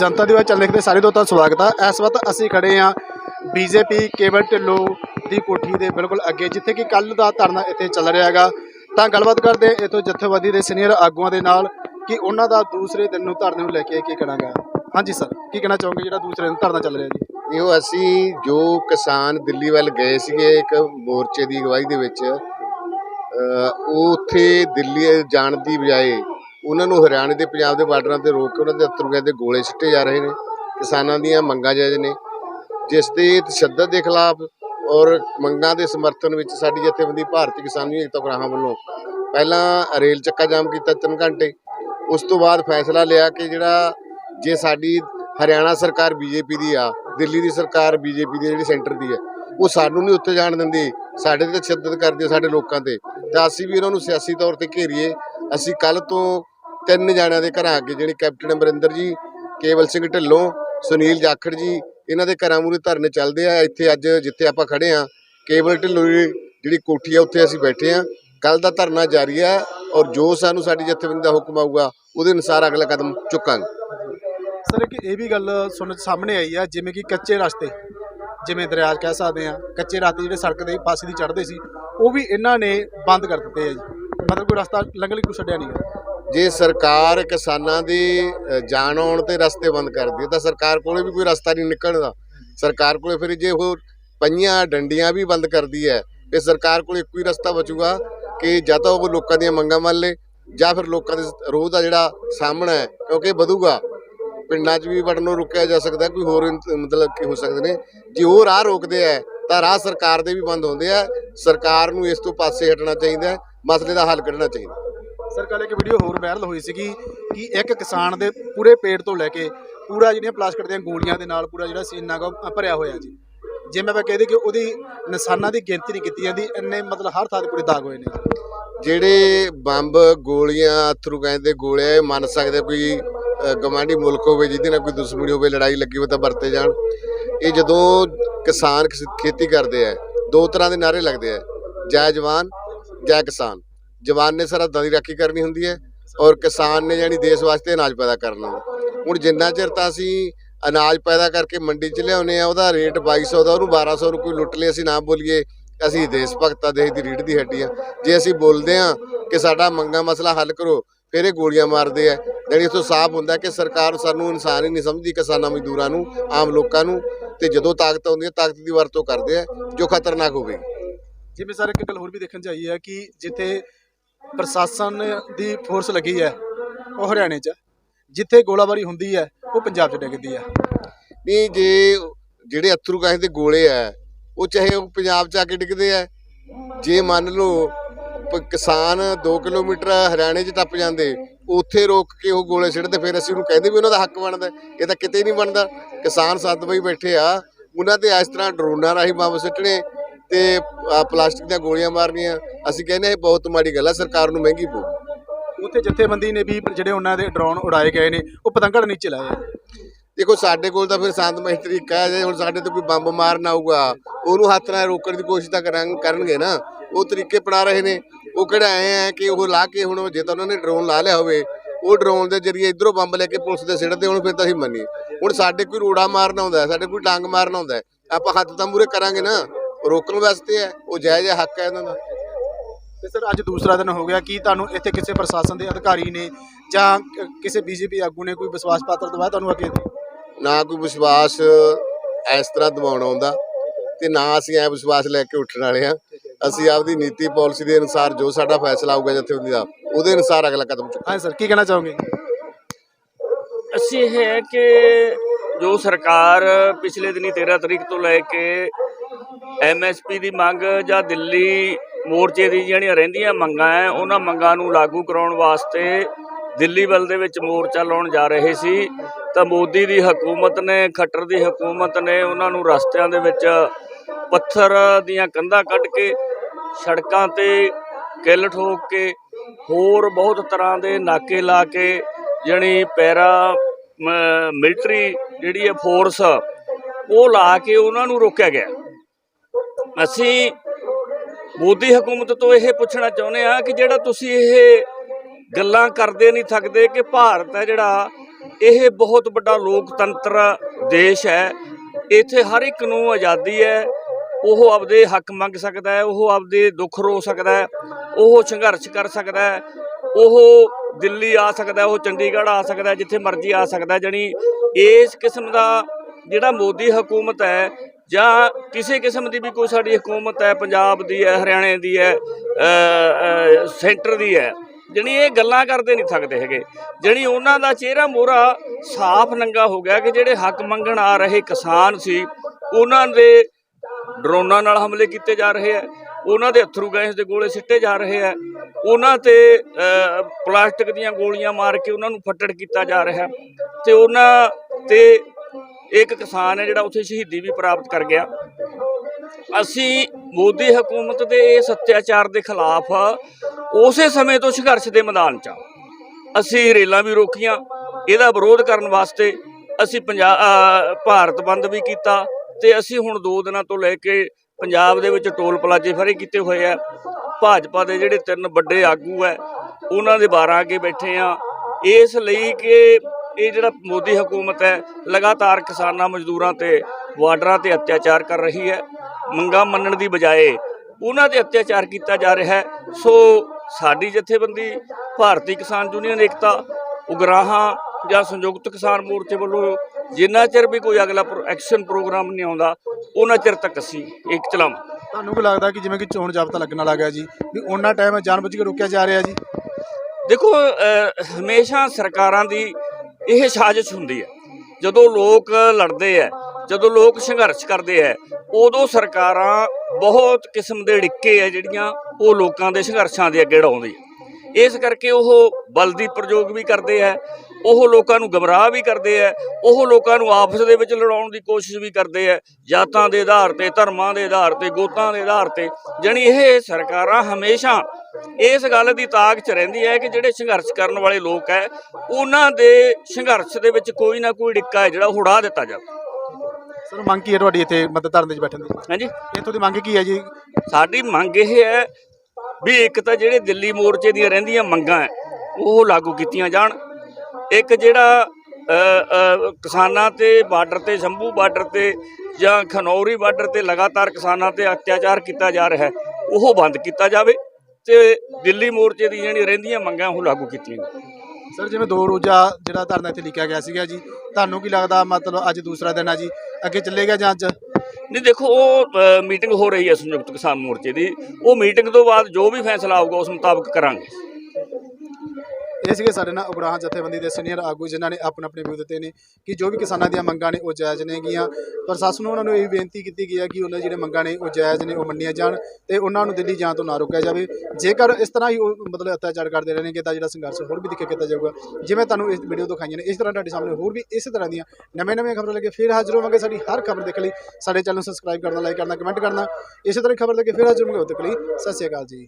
ਜਨਤਾ ਦੀ ਆਵਾਜ਼ ਚੱਲ ਦੇਖਦੇ ਸਾਰੇ ਦੋਸਤਾਂ ਦਾ ਸਵਾਗਤ ਆ। ਇਸ ਵਕਤ ਅਸੀਂ ਖੜੇ ਆ ਬੀਜੇਪੀ ਕੇਵਲ ਢਿੱਲੋਂ ਦੀ ਕੋਠੀ ਦੇ ਬਿਲਕੁਲ ਅੱਗੇ, ਜਿੱਥੇ ਕਿ ਕੱਲ ਦਾ ਧਰਨਾ ਇੱਥੇ ਚੱਲ ਰਿਹਾ ਹੈਗਾ। ਤਾਂ ਗੱਲਬਾਤ ਕਰਦੇ ਹਾਂ ਇਥੋਂ ਜਥੇਬੰਦੀ ਦੇ ਸੀਨੀਅਰ ਆਗੂਆਂ ਦੇ ਨਾਲ ਕਿ ਉਹਨਾਂ ਦਾ ਦੂਸਰੇ ਦਿਨ ਨੂੰ ਧਰਨੇ ਨੂੰ ਲੈ ਕੇ ਕੀ ਕਰਾਂਗਾ ਹਾਂਜੀ ਸਰ, ਕੀ ਕਹਿਣਾ ਚਾਹੋਗੇ ਜਿਹੜਾ ਦੂਸਰੇ ਦਿਨ ਧਰਨਾ ਚੱਲ ਰਿਹਾ ਜੀ? ਇਹੋ ਅਸੀਂ ਜੋ ਕਿਸਾਨ ਦਿੱਲੀ ਵੱਲ ਗਏ ਸੀਗੇ ਇੱਕ ਮੋਰਚੇ ਦੀ ਅਗਵਾਈ ਦੇ ਵਿੱਚ ਉਹ ਉੱਥੇ ਦਿੱਲੀ ਜਾਣ ਦੀ ਬਜਾਏ ਉਹਨਾਂ ਨੂੰ ਹਰਿਆਣੇ ਦੇ ਪੰਜਾਬ ਦੇ ਬਾਰਡਰਾਂ ਤੇ ਰੋਕ ਕੇ ਉਹਨਾਂ ਦੇ ਅਤਰੂਆਂ ਦੇ ਗੋਲੇ ਸਿੱਟੇ ਜਾ ਰਹੇ ਨੇ, ਕਿਸਾਨਾਂ ਦੀਆਂ ਮੰਗਾਂ ਜਾਇਜ਼ ਨੇ। ਜਿਸ ਦੇ ਤਸ਼ੱਦਦ ਦੇ ਖਿਲਾਫ ਔਰ ਮੰਗਾਂ ਦੇ ਸਮਰਥਨ ਵਿੱਚ ਸਾਡੀ ਜਥੇਬੰਦੀ ਭਾਰਤੀ ਕਿਸਾਨ ਏਕਤਾ ਉਗਰਾਹਾਂ ਵੱਲੋਂ ਪਹਿਲਾਂ ਰੇਲ ਚੱਕਾ ਜਾਮ ਕੀਤਾ 3 ਘੰਟੇ, ਉਸ ਤੋਂ ਬਾਅਦ ਫੈਸਲਾ ਲਿਆ ਕਿ ਜਿਹੜਾ ਜੇ ਸਾਡੀ ਹਰਿਆਣਾ ਸਰਕਾਰ ਬੀਜੇਪੀ ਦੀ ਆ, ਦਿੱਲੀ ਦੀ ਸਰਕਾਰ ਬੀਜੇਪੀ ਦੀ ਜਿਹੜੀ ਸੈਂਟਰ ਦੀ ਹੈ ਉਹ ਸਾਨੂੰ ਨਹੀਂ ਉੱਥੇ ਜਾਣ ਦਿੰਦੀ, ਸਾਡੇ ਤੇ ਤਸ਼ੱਦਦ ਕਰਦੀ ਸਾਡੇ ਲੋਕਾਂ ਤੇ। ਤਾਂ ਅਸੀਂ ਵੀ ਇਹਨਾਂ ਨੂੰ ਸਿਆਸੀ ਤੌਰ ਤੇ ਘੇਰੀਏ। ਅਸੀਂ ਕੱਲ ਤੋਂ ਤਿੰਨ ਜਣਿਆਂ ਦੇ ਘਰਾਂ ਅੱਗੇ, ਜਿਹੜੇ ਕੈਪਟਨ ਅਮਰਿੰਦਰ ਜੀ, ਕੇਵਲ ਸਿੰਘ ਢਿੱਲੋਂ, ਸੁਨੀਲ ਜਾਖੜ ਜੀ, ਇਹਨਾਂ ਦੇ ਘਰਾਂ ਮੂਹਰੇ ਧਰਨੇ ਚੱਲਦੇ ਆ। ਇੱਥੇ ਅੱਜ ਜਿੱਥੇ ਆਪਾਂ ਖੜੇ ਆ, ਕੇਵਲ ਢਿੱਲੋਂ ਜਿਹੜੀ ਕੋਠੀ ਆ, ਉੱਥੇ ਅਸੀਂ ਬੈਠੇ ਆ। ਕੱਲ ਦਾ ਧਰਨਾ ਜਾਰੀ ਆ ਔਰ ਜੋ ਸਾਨੂੰ ਸਾਡੀ ਜਥੇਬੰਦੀ ਦਾ ਹੁਕਮ ਆਊਗਾ, ਉਹਦੇ ਅਨੁਸਾਰ ਅਗਲਾ ਕਦਮ ਚੁੱਕਾਂਗੇ। ਸਰ, ਇੱਕ ਇਹ ਵੀ ਗੱਲ ਸੁਣਨ ਸਾਹਮਣੇ ਆਈ ਆ, ਜਿਵੇਂ ਕਿ ਕੱਚੇ ਰਸਤੇ, ਜਿਵੇਂ ਦਰਿਆ ਕਹਿ ਸਕਦੇ ਆ, ਕੱਚੇ ਰਸਤੇ ਜਿਹੜੇ ਸੜਕ ਦੇ ਪਾਸੇ ਦੀ ਚੜ੍ਹਦੇ ਸੀ, ਉਹ ਵੀ ਇਹਨਾਂ ਨੇ ਬੰਦ ਕਰ ਦਿੱਤੇ ਆ ਜੀ। ਮਤਲਬ ਕੋਈ ਰਸਤਾ ਲੰਘਣ ਲਈ ਕੋਈ ਛੱਡਿਆ ਨਹੀਂ ਜੇ ਸਰਕਾਰ ਕਿਸਾਨਾਂ ਦੀ ਜਾਣ ਆਉਣ ਤੇ ਰਸਤੇ ਬੰਦ ਕਰਦੀ ਹੈ, ਤਾਂ ਸਰਕਾਰ ਕੋਲੇ ਵੀ ਕੋਈ ਰਸਤਾ ਨਹੀਂ ਨਿਕਲਦਾ। ਸਰਕਾਰ ਕੋਲੇ ਫਿਰ ਜੇ ਉਹ ਪਈਆਂ ਡੰਡੀਆਂ ਵੀ ਬੰਦ ਕਰਦੀ ਹੈ, ਤੇ ਸਰਕਾਰ ਕੋਲ ਇੱਕੋ ਹੀ ਰਸਤਾ ਬਚੂਗਾ ਕਿ ਜਾਂ ਤਾਂ ਉਹ ਲੋਕਾਂ ਦੀਆਂ ਮੰਗਾਂ ਮੰਨ ਲੇ, ਜਾਂ ਫਿਰ ਲੋਕਾਂ ਦੇ ਰੋਹ ਦਾ ਜਿਹੜਾ ਸਾਹਮਣਾ ਹੈ, ਕਿਉਂਕਿ ਵਧੂਗਾ। ਪਿੰਡਾਂ 'ਚ ਵੀ ਵੜਨ ਨੂੰ ਰੁਕਿਆ ਜਾ ਸਕਦਾ, ਕੋਈ ਹੋਰ ਮਤਲਬ ਕੀ ਹੋ ਸਕਦੇ ਨੇ। ਜੇ ਉਹ ਰਾਹ ਰੋਕਦੇ ਆ ਤਾਂ ਰਾਹ ਸਰਕਾਰ ਦੇ ਵੀ ਬੰਦ ਹੁੰਦੇ ਆ। ਸਰਕਾਰ ਨੂੰ ਇਸ ਤੋਂ ਪਾਸੇ ਹਟਣਾ ਚਾਹੀਦਾ ਮਸਲੇ ਦਾ ਹੱਲ ਕੱਢਣਾ ਚਾਹੀਦਾ। ਸਰ ਕੱਲ੍ਹ ਇੱਕ ਵੀਡੀਓ ਹੋਰ ਵਾਇਰਲ ਹੋਈ ਸੀਗੀ ਕਿ ਇੱਕ ਕਿਸਾਨ ਦੇ ਪੂਰੇ ਪੇਟ ਤੋਂ ਲੈ ਕੇ ਪੂਰਾ ਜਿਹੜੀਆਂ ਪਲਾਸਟਿਕ ਦੀਆਂ ਗੋਲੀਆਂ ਦੇ ਨਾਲ ਪੂਰਾ ਜਿਹੜਾ ਸੀਨਾ ਗਾ ਉਹ ਭਰਿਆ ਹੋਇਆ ਜੀ। ਜਿਵੇਂ ਆਪਾਂ ਕਹਦੇ ਕਿ ਉਹਦੀ ਨਿਸ਼ਾਨਾਂ ਦੀ ਗਿਣਤੀ ਨਹੀਂ ਕੀਤੀ ਜਾਂਦੀ ਇੰਨੇ ਮਤਲਬ ਹਰ ਥਾਂ ਤੇ ਪੂਰੇ ਦਾਗ ਹੋਏ ਨੇ ਜਿਹੜੇ ਬੰਬ ਗੋਲੀਆਂ ਅਥਰੂ ਕਹਿੰਦੇ ਗੋਲੇ ਮੰਨ ਸਕਦੇ ਕੋਈ ਅ, ਗਵਾਂਢੀ ਮੁਲਕ ਹੋਵੇ ਜਿਹਦੇ ਨਾਲ ਕੋਈ ਦੁਸ਼ਮਣੀ ਹੋਵੇ ਲੜਾਈ ਲੱਗੀ ਹੋਵੇ ਤਾਂ ਵਰਤੇ ਜਾਣ। ਇਹ ਜਦੋਂ ਕਿਸਾਨ ਕਿਸ- ਖੇਤੀ ਕਰਦੇ ਆ ਦੋ ਤਰ੍ਹਾਂ ਦੇ ਨਾਰੇ ਲੱਗਦੇ ਆ ਜੈ ਜਵਾਨ ਜੈ ਕਿਸਾਨ। ਜਵਾਨ ਨੇ ਸਰਹੱਦਾਂ ਦੀ ਰਾਖੀ ਕਰਨੀ ਹੁੰਦੀ ਹੈ ਔਰ ਕਿਸਾਨ ਨੇ ਜਾਨੀ ਦੇਸ਼ ਵਾਸਤੇ ਅਨਾਜ ਪੈਦਾ ਕਰਨਾ ਹੁਣ ਜਿੰਨਾ ਚਿਰ ਤਾਂ ਅਸੀਂ ਅਨਾਜ ਪੈਦਾ ਕਰਕੇ ਮੰਡੀ 'ਚ ਲਿਆਉਨੇ ਆ ਉਹਦਾ ਰੇਟ 2200 ਦਾ, ਉਹਨੂੰ 1200 ਨੂੰ ਕੋਈ ਲੁੱਟ ਲੇ ਅਸੀਂ ਨਾ ਬੋਲੀਏ, ਅਸੀਂ ਦੇਸ਼ ਭਗਤਾ ਦੇਸ਼ ਦੀ ਰੀੜ ਦੀ ਹੱਡੀ ਆ। ਜੇ ਅਸੀਂ ਬੋਲਦੇ ਆ ਕਿ ਸਾਡਾ ਮੰਗਾ ਮਸਲਾ ਹੱਲ ਕਰੋ, ਫਿਰ ਇਹ ਗੋਲੀਆਂ ਮਾਰਦੇ ਆ। ਜਿਹੜੀ ਇਥੋਂ ਸਾਫ਼ ਹੁੰਦਾ ਕਿ ਸਰਕਾਰ ਸਾਨੂੰ ਇਨਸਾਨ ਹੀ ਨਹੀਂ ਸਮਝਦੀ, ਕਿਸਾਨਾਂ, ਮਜ਼ਦੂਰਾਂ ਨੂੰ, ਆਮ ਲੋਕਾਂ ਨੂੰ, ਤੇ ਜਦੋਂ ਤਾਕਤ ਆਉਂਦੀ ਹੈ, ਤਾਕਤ ਦੀ ਵਰਤੋਂ ਕਰਦੇ ਆ, ਜੋ ਖਤਰਨਾਕ ਹੋਵੇਗੀ। ਜਿਵੇਂ ਸਰ ਇੱਕ ਗੱਲ ਹੋਰ ਵੀ ਦੇਖਣ ਚ ਆਈ ਹੈ ਕਿ ਜਿੱਥੇ ਪ੍ਰਸ਼ਾਸਨ ਦੀ ਫੋਰਸ ਲੱਗੀ ਹੈ ਉਹ ਹਰਿਆਣੇ 'ਚ, ਜਿੱਥੇ ਗੋਲਾਬਾਰੀ ਹੁੰਦੀ ਹੈ, ਉਹ ਪੰਜਾਬ 'ਚ ਡਿੱਗਦੀ ਹੈ। ਨਹੀਂ, ਜੇ ਜਿਹੜੇ ਅਥਰੂ ਗੈਸ ਦੇ ਗੋਲੇ ਆ ਉਹ ਚਾਹੇ ਉਹ ਪੰਜਾਬ ਚ ਆ ਕੇ ਡਿੱਗਦੇ ਆ ਜੇ ਮੰਨ ਲਓ ਕਿਸਾਨ 2 ਕਿਲੋਮੀਟਰ ਹਰਿਆਣੇ ਚ ਟੱਪ ਜਾਂਦੇ, ਉੱਥੇ ਰੋਕ ਕੇ ਉਹ ਗੋਲੇ ਸਿੱਟਦੇ, ਫਿਰ ਅਸੀਂ ਉਹਨੂੰ ਕਹਿੰਦੇ ਵੀ ਉਹਨਾਂ ਦਾ ਹੱਕ ਬਣਦਾ ਇਹ ਤਾਂ ਕਿਤੇ ਨਹੀਂ ਬਣਦਾ। ਕਿਸਾਨ ਸੱਤ ਵਈ ਬੈਠੇ ਆ, ਉਹਨਾਂ ਤੇ ਇਸ ਤਰ੍ਹਾਂ ਡਰੋਨਾਂ ਰਾਹੀਂ ਬੰਬ ਸਿੱਟਣੇ ਤੇ ਪਲਾਸਟਿਕ ਦੀਆਂ ਗੋਲੀਆਂ ਮਾਰਨੀਆਂ। ਅਸੀਂ ਕਹਿੰਦੇ ਇਹ ਬਹੁਤ ਮਾੜੀ ਗੱਲ ਆ ਸਰਕਾਰ ਨੂੰ ਮਹਿੰਗੀ ਪਊ। ਉੱਥੇ ਜਥੇਬੰਦੀ ਨੇ ਵੀ ਜਿਹੜੇ ਉਹਨਾਂ ਦੇ ਡਰੋਨ ਉਡਾਏ ਗਏ ਨੇ ਉਹ ਪਤੰਗੜ ਨੀਚੇ ਲਾਏ ਆ। ਦੇਖੋ ਸਾਡੇ ਕੋਲ ਤਾਂ ਫਿਰ ਸ਼ਾਂਤਮਈ ਤਰੀਕਾ ਹੈ ਜੇ ਹੁਣ ਸਾਡੇ ਤੇ ਕੋਈ ਬੰਬ ਮਾਰਨ ਆਊਗਾ ਉਹਨੂੰ ਹੱਥ ਨਾਲ ਰੋਕਣ ਦੀ ਕੋਸ਼ਿਸ਼ ਤਾਂ ਕਰਾਂ ਕਰਨਗੇ ਨਾ। ਉਹ ਤਰੀਕੇ ਅਪਣਾ ਰਹੇ ਨੇ। ਉਹ ਕਿਹੜਾ ਐ ਆ ਕਿ ਉਹ ਲਾ ਕੇ ਹੁਣ ਜੇ ਤਾਂ ਉਹਨਾਂ ਨੇ ਡਰੋਨ ਲਾ ਲਿਆ ਹੋਵੇ ਉਹ ਡਰੋਨ ਦੇ ਜ਼ਰੀਏ ਇਧਰੋਂ ਬੰਬ ਲੈ ਕੇ ਪੁਲਿਸ ਦੇ ਸਿੱਟਦੇ ਹੁਣ ਫਿਰ ਤਾਂ ਅਸੀਂ ਮੰਨੀਏ। ਹੁਣ ਸਾਡੇ ਕੋਈ ਰੋੜਾ ਮਾਰਨਾ ਹੈ, ਸਾਡੇ ਕੋਈ ਡਾਂਗ ਮਾਰਨਾ ਹੈ, ਆਪਾਂ ਹੱਥ ਤਾਂ ਮੂਰੇ ਕਰਾਂਗੇ ਨਾ। ਰੋਕਣ ਵਾਸਤੇ ਹੈ ਉਹ ਜਾਇਜ਼ ਹੈ, ਹੱਕ ਹੈ ਇਹਨਾਂ ਦਾ। ਤੇ ਸਰ ਅੱਜ ਦੂਸਰਾ ਦਿਨ ਹੋ ਗਿਆ ਕੀ ਤੁਹਾਨੂੰ ਇੱਥੇ ਕਿਸੇ ਪ੍ਰਸ਼ਾਸਨ ਦੇ ਅਧਿਕਾਰੀ ਨੇ ਜਾਂ ਕ- ਕਿਸੇ ਬੀਜੇਪੀ ਆਗੂ ਨੇ ਕੋਈ ਵਿਸ਼ਵਾਸ ਪਾਤਰ ਦਵਾਇਆ ਤੁਹਾਨੂੰ ਅੱਗੇ ਨਾ ਕੋਈ ਵਿਸ਼ਵਾਸ ਇਸ ਤਰ੍ਹਾਂ ਦਿਵਾਉਣ ਆਉਂਦਾ ਤੇ ਨਾ ਅਸੀਂ ਐ ਵਿਸ਼ਵਾਸ ਲੈ ਕੇ ਉੱਠਣ ਵਾਲੇ ਆ ਅਸੀਂ ਆਪਦੀ ਨੀਤੀ ਪਾਲਿਸੀ ਦੇ ਅਨੁਸਾਰ ਜੋ ਸਾਡਾ ਫੈਸਲਾ ਆਊਗਾ ਜਥੇਬੰਦੀ ਦਾ ਉਹਦੇ ਅਨੁਸਾਰ ਅਗਲਾ ਕਦਮ ਚੁੱਕਾਂਗੇ ਹਾਂ ਸਰ ਕੀ ਕਹਿਣਾ ਚਾਹੋਗੇ? ਅਸੀਂ ਇਹ ਹੈ ਕਿ ਜੋ ਸਰਕਾਰ ਪਿਛਲੇ ਦਿਨੀ 13 ਤਰੀਕ ਤੋਂ ਲੈ ਕੇ ਐਮਐਸਪੀ ਦੀ ਮੰਗ ਜਾਂ ਦਿੱਲੀ ਮੋਰਚੇ ਦੀ ਜਿਹੜੀਆਂ ਰਹਿੰਦੀਆਂ ਮੰਗਾਂ ਹੈ ਉਹਨਾਂ ਮੰਗਾਂ ਨੂੰ ਲਾਗੂ ਕਰਾਉਣ ਵਾਸਤੇ ਦਿੱਲੀ ਵੱਲ ਦੇ ਵਿੱਚ ਮੋਰਚਾ ਲਾਉਣ ਜਾ ਰਹੇ ਸੀ। ਤਾਂ ਮੋਦੀ ਦੀ ਹਕੂਮਤ ਨੇ, ਖੱਟਰ ਦੀ ਹਕੂਮਤ ਨੇ, ਉਹਨਾਂ ਨੂੰ ਰਸਤਿਆਂ ਦੇ ਵਿੱਚ ਪੱਥਰ ਦੀਆਂ ਕੰਧਾਂ ਕੱਢ ਕੇ, ਸੜਕਾਂ ਤੇ ਕਿੱਲ ਠੋਕ ਕੇ, ਹੋਰ ਬਹੁਤ ਤਰ੍ਹਾਂ ਦੇ ਨਾਕੇ ਲਾ ਕੇ, ਜਣੀ ਪੈਰਾ ਮਿਲਟਰੀ ਜਿਹੜੀ ਹੈ ਫੋਰਸ, ਉਹ ਲਾ ਕੇ ਉਹਨਾਂ ਨੂੰ ਰੋਕਿਆ ਗਿਆ। ਅਸੀਂ ਮੋਦੀ ਹਕੂਮਤ ਤੋਂ ਇਹ ਪੁੱਛਣਾ ਚਾਹੁੰਦੇ ਆ ਕਿ ਜਿਹੜਾ ਤੁਸੀਂ ਇਹ ਗੱਲਾਂ ਕਰਦੇ ਨਹੀਂ ਥੱਕਦੇ ਕਿ ਭਾਰਤ ਹੈ ਜਿਹੜਾ, ਇਹ ਬਹੁਤ ਵੱਡਾ ਲੋਕਤੰਤਰ ਦੇਸ਼ ਹੈ, ਇੱਥੇ ਹਰ ਇੱਕ ਨੂੰ ਆਜ਼ਾਦੀ ਹੈ, ਉਹ ਆਪਦੇ ਹੱਕ ਮੰਗ ਸਕਦਾ ਹੈ, ਉਹ ਆਪਦੇ ਦੁੱਖ ਰੋ ਸਕਦਾ ਹੈ, ਉਹ ਸੰਘਰਸ਼ ਕਰ ਸਕਦਾ ਹੈ, ਉਹ ਦਿੱਲੀ ਆ ਸਕਦਾ, ਉਹ ਚੰਡੀਗੜ੍ਹ ਆ ਸਕਦਾ, ਜਿੱਥੇ ਮਰਜ਼ੀ ਆ ਸਕਦਾ ਹੈ ਜਣੀ ਇਸ ਕਿਸਮ ਦਾ ਜਿਹੜਾ ਮੋਦੀ ਹਕੂਮਤ ਹੈ ਜਾਂ ਕਿਸੇ ਕਿਸਮ ਦੀ ਵੀ ਕੋਈ ਸਾਡੀ ਹਕੂਮਤ ਹੈ, ਪੰਜਾਬ ਦੀ ਹੈ, ਹਰਿਆਣੇ ਦੀ ਹੈ ਸੈਂਟਰ ਦੀ ਹੈ, ਜਣੀ ਇਹ ਗੱਲਾਂ ਕਰਦੇ ਨਹੀਂ ਥੱਕਦੇ ਹੈਗੇ। ਜਣੀ ਉਹਨਾਂ ਦਾ ਚਿਹਰਾ ਮੋਹਰਾ ਸਾਫ਼ ਨੰਗਾ ਹੋ ਗਿਆ ਕਿ ਜਿਹੜੇ ਹੱਕ ਮੰਗਣ ਆ ਰਹੇ ਕਿਸਾਨ ਸੀ, ਉਹਨਾਂ ਦੇ ਡਰੋਨਾਂ ਨਾਲ ਹਮਲੇ ਕੀਤੇ ਜਾ ਰਹੇ ਹੈ, ਉਹਨਾਂ ਦੇ ਅਥਰੂ ਗੈਸ ਦੇ ਗੋਲੇ ਸਿੱਟੇ ਜਾ ਰਹੇ ਹੈ, ਉਹਨਾਂ ਤੇ ਪਲਾਸਟਿਕ ਦੀਆਂ ਗੋਲੀਆਂ ਮਾਰ ਕੇ ਉਹਨਾਂ ਨੂੰ ਫੱਟੜ ਕੀਤਾ ਜਾ ਰਿਹਾ ਹੈ ਤੇ ਉਹਨਾਂ ਤੇ ਇੱਕ ਕਿਸਾਨ ਹੈ ਜਿਹੜਾ ਉੱਥੇ ਸ਼ਹੀਦੀ ਵੀ ਪ੍ਰਾਪਤ ਕਰ ਗਿਆ। ਅਸੀਂ ਮੋਦੀ ਹਕੂਮਤ ਦੇ ਇਸ ਅਤਿਆਚਾਰ ਦੇ ਖਿਲਾਫ ਉਸੇ ਸਮੇਂ ਤੋਂ ਸੰਘਰਸ਼ ਦੇ ਮੈਦਾਨ 'ਚ ਹਾਂ। ਅਸੀਂ ਰੇਲਾਂ ਵੀ ਰੋਕੀਆਂ, ਇਹਦਾ ਵਿਰੋਧ ਕਰਨ ਵਾਸਤੇ ਅਸੀਂ ਪੰਜਾਬ ਭਾਰਤ ਬੰਦ ਵੀ ਕੀਤਾ ਤੇ ਅਸੀਂ ਹੁਣ 2 ਦਿਨਾਂ ਤੋਂ ਲੈ ਕੇ ਪੰਜਾਬ ਦੇ ਵਿੱਚ ਟੋਲ ਪਲਾਜ਼ੇ ਫਰੇ ਕੀਤੇ ਹੋਏ ਆ। ਭਾਜਪਾ ਦੇ ਜਿਹੜੇ ਤਿੰਨ ਵੱਡੇ ਆਗੂ ਹੈ, ਉਹਨਾਂ ਦੇ 12 ਅੱਗੇ ਬੈਠੇ ਆ। ਇਸ ਲਈ ਕਿ ਇਹ ਜਿਹੜਾ ਮੋਦੀ ਹਕੂਮਤ ਹੈ ਲਗਾਤਾਰ ਕਿਸਾਨਾਂ ਮਜ਼ਦੂਰਾਂ ਤੇ ਬਾਰਡਰਾਂ ਤੇ ਅਤਿਆਚਾਰ ਕਰ ਰਹੀ ਹੈ। ਮੰਗਾਂ ਮੰਨਣ ਦੀ ਬਜਾਏ ਉਹਨਾਂ ਤੇ ਅਤਿਆਚਾਰ ਕੀਤਾ ਜਾ ਰਿਹਾ ਹੈ। ਸੋ ਸਾਡੀ ਜਥੇਬੰਦੀ ਭਾਰਤੀ ਕਿਸਾਨ ਯੂਨੀਅਨ ਏਕਤਾ ਉਗਰਾਹਾਂ ਜਾਂ ਸੰਯੁਕਤ ਕਿਸਾਨ ਮੋਰਚੇ ਵੱਲੋਂ ਜਿੰਨਾ ਚਿਰ ਵੀ ਕੋਈ ਅਗਲਾ ਐਕਸ਼ਨ ਪ੍ਰੋਗਰਾਮ ਨਹੀਂ ਆਉਂਦਾ ਉਹਨਾਂ ਚਿਰ ਤੱਕ ਅਸੀਂ ਇੱਕ ਚਲਾਵਾਂ। ਤੁਹਾਨੂੰ ਕੀ ਲੱਗਦਾ ਕਿ ਜਿਵੇਂ ਕਿ ਚੋਣ ਜਾਬਤਾ ਲੱਗਣ ਵਾਲਾ ਗਿਆ ਜੀ ਵੀ ਉਹਨਾਂ ਟਾਈਮ ਜਾਣਬੁੱਝ ਕੇ ਰੋਕਿਆ ਜਾ ਰਿਹਾ ਜੀ? ਦੇਖੋ ਹਮੇਸ਼ਾ ਸਰਕਾਰਾਂ ਦੀ ਇਹ ਸਾਜ਼ਿਸ਼ ਹੁੰਦੀ ਹੈ। ਜਦੋਂ ਲੋਕ ਲੜਦੇ ਆ ਜਦੋਂ ਲੋਕ ਸੰਘਰਸ਼ ਕਰਦੇ ਆ ਉਦੋਂ ਸਰਕਾਰਾਂ ਬਹੁਤ ਕਿਸਮ ਦੇ ਡਿੱਕੇ ਆ ਜਿਹੜੀਆਂ ਉਹ ਲੋਕਾਂ ਦੇ ਸੰਘਰਸ਼ਾਂ ਦੇ ਅੱਗੇ ਢਾਉਂਦੀ ਇਸ ਕਰਕੇ ਉਹ ਬਲ ਦੀ ਪ੍ਰਯੋਗ ਵੀ ਕਰਦੇ ਆ ਉਹ ਲੋਕਾਂ ਨੂੰ ਗਮਰਾਹ ਵੀ ਕਰਦੇ ਆ ਉਹ ਲੋਕਾਂ ਨੂੰ ਆਪਸ ਦੇ ਵਿੱਚ ਲੜਾਉਣ ਦੀ ਕੋਸ਼ਿਸ਼ ਵੀ ਕਰਦੇ ਆ ਜਾਤਾਂ ਦੇ ਆਧਾਰ ਤੇ ਧਰਮਾਂ ਦੇ ਆਧਾਰ ਤੇ ਗੋਤਾਂ ਦੇ ਆਧਾਰ ਤੇ ਜਾਣੀ ਇਹ ਸਰਕਾਰਾਂ ਹਮੇਸ਼ਾ ਇਸ ਗੱਲ ਦੀ ਤਾਕ ਚ ਰਹਿੰਦੀ ਹੈ ਕਿ ਜਿਹੜੇ ਸੰਘਰਸ਼ ਕਰਨ ਵਾਲੇ ਲੋਕ ਹੈ ਉਹਨਾਂ ਦੇ ਸੰਘਰਸ਼ ਦੇ ਵਿੱਚ ਕੋਈ ਨਾ ਕੋਈ ਡਿੱਕਾ ਹੈ ਜਿਹੜਾ ਉਡਾ ਦਿੱਤਾ ਜਾਵੇ। ਸਰ ਮੰਗ ਕੀ ਹੈ ਤੁਹਾਡੀ ਇੱਥੇ ਮਤਲਬ ਧਰਨ ਦੇ ਵਿੱਚ ਬੈਠਣ ਦੀ? ਹਾਂਜੀ। ਇੱਥੋਂ ਦੀ ਮੰਗ ਕੀ ਹੈ ਜੀ? ਸਾਡੀ ਮੰਗ ਇਹ ਹੈ ਵੀ ਇੱਕ ਤਾਂ ਜਿਹੜੇ ਦਿੱਲੀ ਮੋਰਚੇ ਦੀਆਂ ਰਹਿੰਦੀਆਂ ਮੰਗਾਂ ਉਹ ਲਾਗੂ ਕੀਤੀਆਂ ਜਾਣ। ਇੱਕ ਜਿਹੜਾ ਕਿਸਾਨਾਂ ਤੇ ਬਾਰਡਰ ਤੇ ਸ਼ੰਭੂ ਬਾਰਡਰ ਤੇ ਜਾਂ ਖਨੌਰੀ ਬਾਰਡਰ ਤੇ ਲਗਾਤਾਰ ਕਿਸਾਨਾਂ ਤੇ ਅਤਿਆਚਾਰ ਕੀਤਾ ਜਾ ਰਿਹਾ ਹੈ ਉਹ ਬੰਦ ਕੀਤਾ ਜਾਵੇ ਤੇ ਦਿੱਲੀ ਮੋਰਚੇ ਦੀ ਜਿਹੜੀ ਰਹਿੰਦੀਆਂ ਮੰਗਾਂ ਉਹ ਲਾਗੂ ਕੀਤੀਆਂ ਸਰ ਜਿਵੇਂ ਦੋ ਰੋਜ਼ਾ ਜਿਹੜਾ ਧਰਨਾ ਇੱਥੇ ਲਿਖਿਆ ਗਿਆ ਸੀਗਾ ਜੀ ਤੁਹਾਨੂੰ ਕੀ ਲੱਗਦਾ ਮਤਲਬ ਅੱਜ ਦੂਸਰਾ ਦਿਨ ਆ ਜੀ ਅੱਗੇ ਚੱਲੇਗਾ ਜਾਂ ਅੱਜ? ਨਹੀਂ ਦੇਖੋ ਉਹ ਮੀਟਿੰਗ ਹੋ ਰਹੀ ਹੈ ਸੰਯੁਕਤ ਕਿਸਾਨ ਮੋਰਚੇ ਦੀ ਉਹ ਮੀਟਿੰਗ ਤੋਂ ਬਾਅਦ ਜੋ ਵੀ ਫੈਸਲਾ ਆਊਗਾ ਉਸ ਮੁਤਾਬਕ ਕਰਾਂਗੇ। ਇਹ ਸੀਗੇ ਸਾਡੇ ਨਾਲ ਉਗਰਾਹਾਂ ਜਥੇਬੰਦੀ ਦੇ ਸੀਨੀਅਰ ਆਗੂ ਜਿਨ੍ਹਾਂ ਨੇ ਆਪਣੇ ਆਪਣੇ ਵਿਊ ਦਿੱਤੇ ਨੇ ਕਿ ਜੋ ਵੀ ਕਿਸਾਨਾਂ ਦੀਆਂ ਮੰਗਾਂ ਨੇ ਉਹ ਜਾਇਜ਼ ਨੇਗੀਆਂ ਪ੍ਰਸ਼ਾਸਨ ਨੂੰ ਉਹਨਾਂ ਨੂੰ ਇਹ ਬੇਨਤੀ ਕੀਤੀ ਗਈ ਹੈ ਕਿ ਉਹਨਾਂ ਜਿਹੜੇ ਮੰਗਾਂ ਨੇ ਉਹ ਜਾਇਜ਼ ਨੇ, ਉਹ ਮੰਨੀਆਂ ਜਾਣ ਤੇ ਉਹਨਾਂ ਨੂੰ ਦਿੱਲੀ ਜਾਣ ਤੋਂ ਨਾ ਰੋਕਿਆ ਜਾਵੇ। ਜੇਕਰ ਇਸ ਤਰ੍ਹਾਂ ਹੀ ਉਹ ਮਤਲਬ ਅਤਿਆਚਾਰ ਕਰਦੇ ਰਹਿਣਗੇ ਤਾਂ ਜਿਹੜਾ ਸੰਘਰਸ਼ ਹੋਰ ਵੀ ਦਿਖੇ ਕੀਤਾ ਜਾਊਗਾ। ਜਿਵੇਂ ਤੁਹਾਨੂੰ ਇਸ ਵੀਡੀਓ ਦਿਖਾਈਆਂ ਨੇ, ਇਸ ਤਰ੍ਹਾਂ ਤੁਹਾਡੇ ਸਾਹਮਣੇ ਹੋਰ ਵੀ ਇਸੇ ਤਰ੍ਹਾਂ ਦੀਆਂ ਨਵੇਂ ਨਵੇਂ ਖਬਰਾਂ ਲੈ ਕੇ ਫਿਰ ਹਾਜ਼ਰ ਹੋਵਾਂਗੇ। ਸਾਡੀ ਹਰ ਖਬਰ ਦੇਖ ਲਈ, ਸਾਡੇ ਚੈਨਲ ਨੂੰ ਸਬਸਕ੍ਰਾਈਬ ਕਰਨਾ ਲਾਈਕ ਕਰਨਾ ਕਮੈਂਟ ਕਰਨਾ। ਇਸੇ ਤਰ੍ਹਾਂ ਖਬਰ ਲੈ ਕੇ ਫਿਰ ਹਾਜ਼ਰ ਹੋਵਾਂਗੇ। ਉਦੋਂ ਤੱਕ ਲਈ ਸਤਿ ਸ਼੍ਰੀ ਅਕਾਲ ਜੀ।